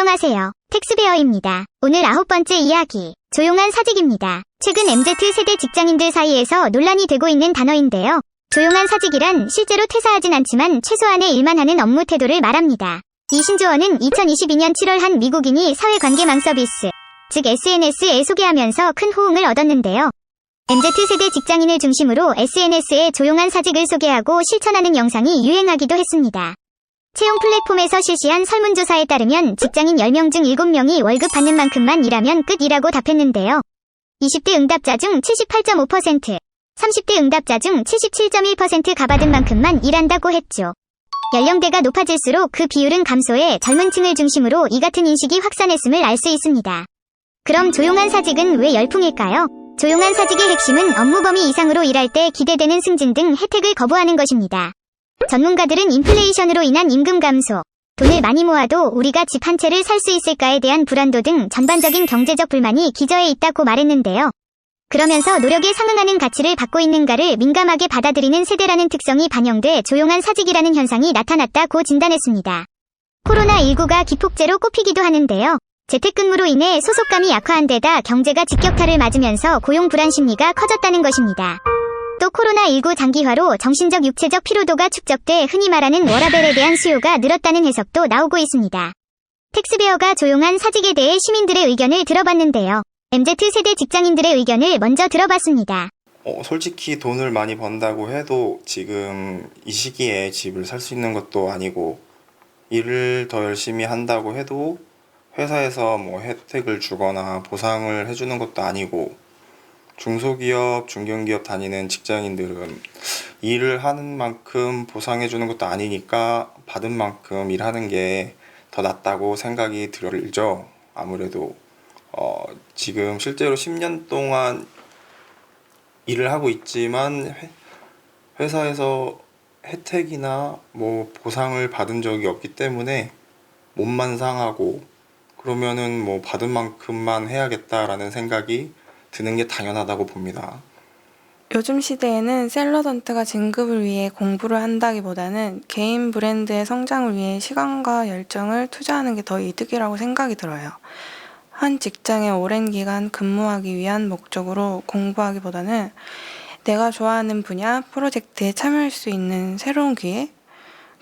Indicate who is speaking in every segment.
Speaker 1: 안녕하세요. 텍스베어입니다. 오늘 아홉 번째 이야기. 조용한 사직입니다. 최근 MZ세대 직장인들 사이에서 논란이 되고 있는 단어인데요. 조용한 사직이란 실제로 퇴사하진 않지만 최소한의 일만 하는 업무 태도를 말합니다. 이 신조어는 2022년 7월 한 미국인이 사회관계망 서비스, 즉 SNS에 소개하면서 큰 호응을 얻었는데요. MZ세대 직장인을 중심으로 SNS에 조용한 사직을 소개하고 실천하는 영상이 유행하기도 했습니다. 채용 플랫폼에서 실시한 설문조사에 따르면 직장인 10명 중 7명이 월급 받는 만큼만 일하면 끝이라고 답했는데요. 20대 응답자 중 78.5%, 30대 응답자 중 77.1%가 받은 만큼만 일한다고 했죠. 연령대가 높아질수록 그 비율은 감소해 젊은 층을 중심으로 이 같은 인식이 확산했음을 알 수 있습니다. 그럼 조용한 사직은 왜 열풍일까요? 조용한 사직의 핵심은 업무 범위 이상으로 일할 때 기대되는 승진 등 혜택을 거부하는 것입니다. 전문가들은 인플레이션으로 인한 임금 감소, 돈을 많이 모아도 우리가 집 한 채를 살 수 있을까에 대한 불안도 등 전반적인 경제적 불만이 기저에 있다고 말했는데요. 그러면서 노력에 상응하는 가치를 받고 있는가를 민감하게 받아들이는 세대라는 특성이 반영돼 조용한 사직이라는 현상이 나타났다고 진단했습니다. 코로나19가 기폭제로 꼽히기도 하는데요. 재택근무로 인해 소속감이 약화한 데다 경제가 직격탄을 맞으면서 고용 불안 심리가 커졌다는 것입니다. 또 코로나19 장기화로 정신적 육체적 피로도가 축적돼 흔히 말하는 워라벨에 대한 수요가 늘었다는 해석도 나오고 있습니다. 텍스베어가 조용한 사직에 대해 시민들의 의견을 들어봤는데요. MZ세대 직장인들의 의견을 먼저 들어봤습니다.
Speaker 2: 어, 솔직히 돈을 많이 번다고 해도 지금 이 시기에 집을 살 수 있는 것도 아니고 일을 더 열심히 한다고 해도 회사에서 뭐 혜택을 주거나 보상을 해주는 것도 아니고 중소기업, 중견기업 다니는 직장인들은 일을 하는 만큼 보상해 주는 것도 아니니까 받은 만큼 일하는 게 더 낫다고 생각이 들죠. 아무래도 어, 지금 실제로 10년 동안 일을 하고 있지만 회, 회사에서 혜택이나 뭐 보상을 받은 적이 없기 때문에 몸만 상하고 그러면은 뭐 받은 만큼만 해야겠다라는 생각이 드는 게 당연하다고 봅니다.
Speaker 3: 요즘 시대에는 샐러던트가 진급을 위해 공부를 한다기보다는 개인 브랜드의 성장을 위해 시간과 열정을 투자하는 게 더 이득이라고 생각이 들어요. 한 직장에 오랜 기간 근무하기 위한 목적으로 공부하기보다는 내가 좋아하는 분야, 프로젝트에 참여할 수 있는 새로운 기회?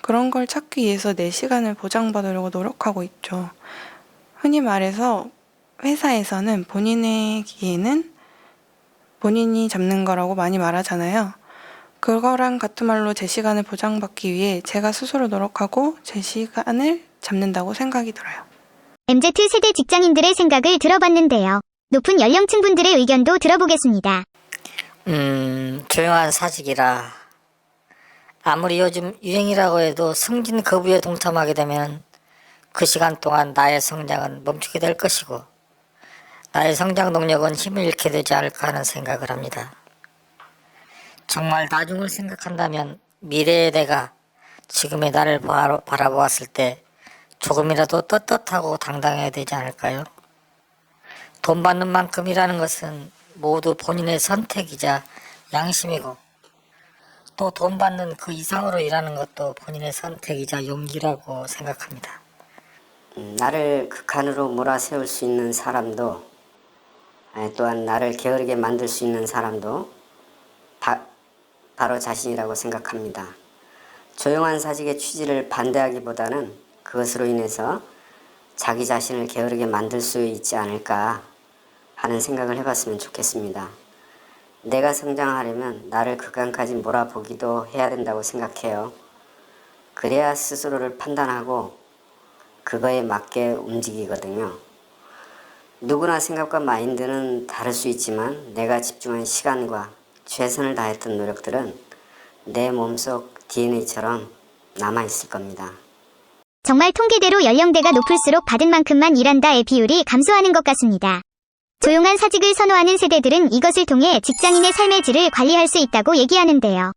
Speaker 3: 그런 걸 찾기 위해서 내 시간을 보장받으려고 노력하고 있죠. 흔히 말해서 회사에서는 본인의 기회는 본인이 잡는 거라고 많이 말하잖아요. 그거랑 같은 말로 제 시간을 보장받기 위해 제가 스스로 노력하고 제 시간을 잡는다고 생각이 들어요.
Speaker 1: MZ세대 직장인들의 생각을 들어봤는데요. 높은 연령층 분들의 의견도 들어보겠습니다.
Speaker 4: 음, 조용한 사직이라. 아무리 요즘 유행이라고 해도 승진 거부에 동참하게 되면 그 시간 동안 나의 성장은 멈추게 될 것이고 나의 성장 동력은 힘을 잃게 되지 않을까 하는 생각을 합니다. 정말 나중을 생각한다면 미래의 내가 지금의 나를 바라- 바라보았을 때 조금이라도 떳떳하고 당당해야 되지 않을까요? 돈 받는 만큼이라는 것은 모두 본인의 선택이자 양심이고 또 돈 받는 그 이상으로 일하는 것도 본인의 선택이자 용기라고 생각합니다.
Speaker 5: 음, 나를 극한으로 몰아세울 수 있는 사람도 에, 또한 나를 게으르게 만들 수 있는 사람도 바, 바로 자신이라고 생각합니다. 조용한 사직의 취지를 반대하기보다는 그것으로 인해서 자기 자신을 게으르게 만들 수 있지 않을까 하는 생각을 해봤으면 좋겠습니다. 내가 성장하려면 나를 극한까지 몰아보기도 해야 된다고 생각해요. 그래야 스스로를 판단하고 그거에 맞게 움직이거든요. 누구나 생각과 마인드는 다를 수 있지만 내가 집중한 시간과 최선을 다했던 노력들은 내 몸속 DNA처럼 남아있을 겁니다.
Speaker 1: 정말 통계대로 연령대가 높을수록 받은 만큼만 일한다의 비율이 감소하는 것 같습니다. 조용한 사직을 선호하는 세대들은 이것을 통해 직장인의 삶의 질을 관리할 수 있다고 얘기하는데요.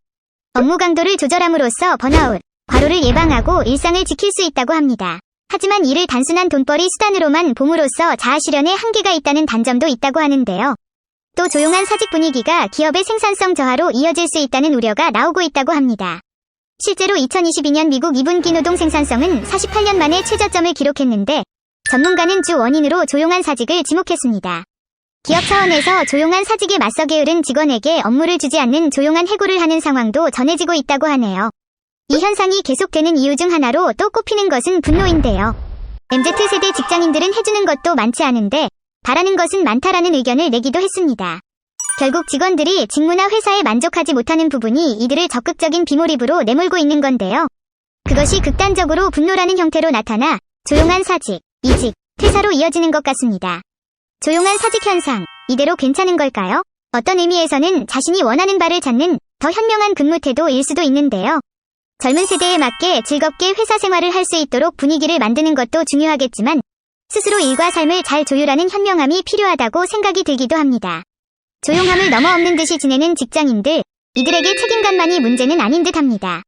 Speaker 1: 업무 강도를 조절함으로써 번아웃, 과로를 예방하고 일상을 지킬 수 있다고 합니다. 하지만 이를 단순한 돈벌이 수단으로만 봄으로써 자아실현에 한계가 있다는 단점도 있다고 하는데요. 또 조용한 사직 분위기가 기업의 생산성 저하로 이어질 수 있다는 우려가 나오고 있다고 합니다. 실제로 2022년 미국 2분기 노동 생산성은 48년 만에 최저점을 기록했는데 전문가는 주 원인으로 조용한 사직을 지목했습니다. 기업 차원에서 조용한 사직에 맞서 게으른 직원에게 업무를 주지 않는 조용한 해고를 하는 상황도 전해지고 있다고 하네요. 이 현상이 계속되는 이유 중 하나로 또 꼽히는 것은 분노인데요. MZ세대 직장인들은 해주는 것도 많지 않은데 바라는 것은 많다라는 의견을 내기도 했습니다. 결국 직원들이 직무나 회사에 만족하지 못하는 부분이 이들을 적극적인 비몰입으로 내몰고 있는 건데요. 그것이 극단적으로 분노라는 형태로 나타나 조용한 사직, 이직, 퇴사로 이어지는 것 같습니다. 조용한 사직 현상, 이대로 괜찮은 걸까요? 어떤 의미에서는 자신이 원하는 바를 찾는 더 현명한 근무 태도일 수도 있는데요. 젊은 세대에 맞게 즐겁게 회사 생활을 할 수 있도록 분위기를 만드는 것도 중요하겠지만 스스로 일과 삶을 잘 조율하는 현명함이 필요하다고 생각이 들기도 합니다. 조용함을 넘어 없는 듯이 지내는 직장인들, 이들에게 책임감만이 문제는 아닌 듯 합니다.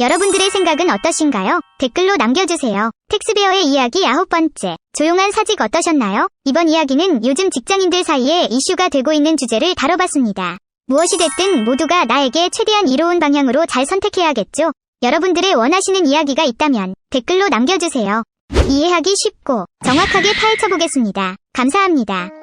Speaker 1: 여러분들의 생각은 어떠신가요? 댓글로 남겨주세요. 텍스베어의 이야기 아홉 번째. 조용한 사직 어떠셨나요? 이번 이야기는 요즘 직장인들 사이에 이슈가 되고 있는 주제를 다뤄봤습니다. 무엇이 됐든 모두가 나에게 최대한 이로운 방향으로 잘 선택해야겠죠? 여러분들의 원하시는 이야기가 있다면 댓글로 남겨주세요. 이해하기 쉽고 정확하게 파헤쳐 보겠습니다. 감사합니다.